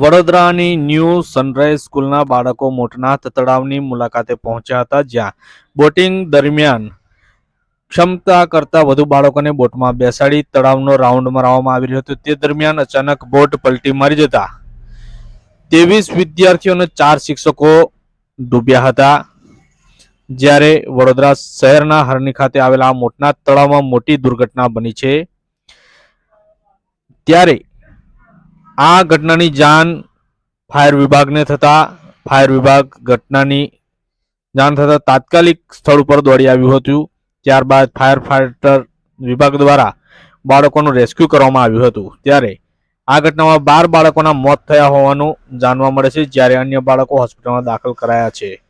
વડોદરાની new sunrise સ્કૂલના બાળકો મોટનાથ તળાવની મુલાકાતે પહોંચ્યા હતા જ્યાં બોટિંગ દરમિયાન ક્ષમતા કરતાં વધુ બાળકોને બોટમાં બેસાડી તળાવનો રાઉન્ડ મરાવવામાં આવી રહ્યો હતો. તે દરમિયાન અચાનક બોટ પલટી મારી જતા ત્રેવીસ વિદ્યાર્થીઓ અને ચાર શિક્ષકો ડૂબ્યા હતા. જ્યારે વડોદરા શહેરના હરણી ખાતે આવેલા મોટનાથ તળાવમાં મોટી દુર્ઘટના બની છે. ત્યારે આ ઘટનાની જાણ ફાયર વિભાગને થતા, ફાયર વિભાગ ઘટનાની જાણ થતા તાત્કાલિક સ્થળ ઉપર દોડી આવ્યું હતું. ત્યારબાદ ફાયર ફાઈટર વિભાગ દ્વારા બાળકોનું રેસ્ક્યુ કરવામાં આવ્યું હતું. ત્યારે આ ઘટનામાં બાર બાળકોના મોત થયા હોવાનું જાણવા મળે છે. જ્યારે અન્ય બાળકો હોસ્પિટલમાં દાખલ કરાયા છે.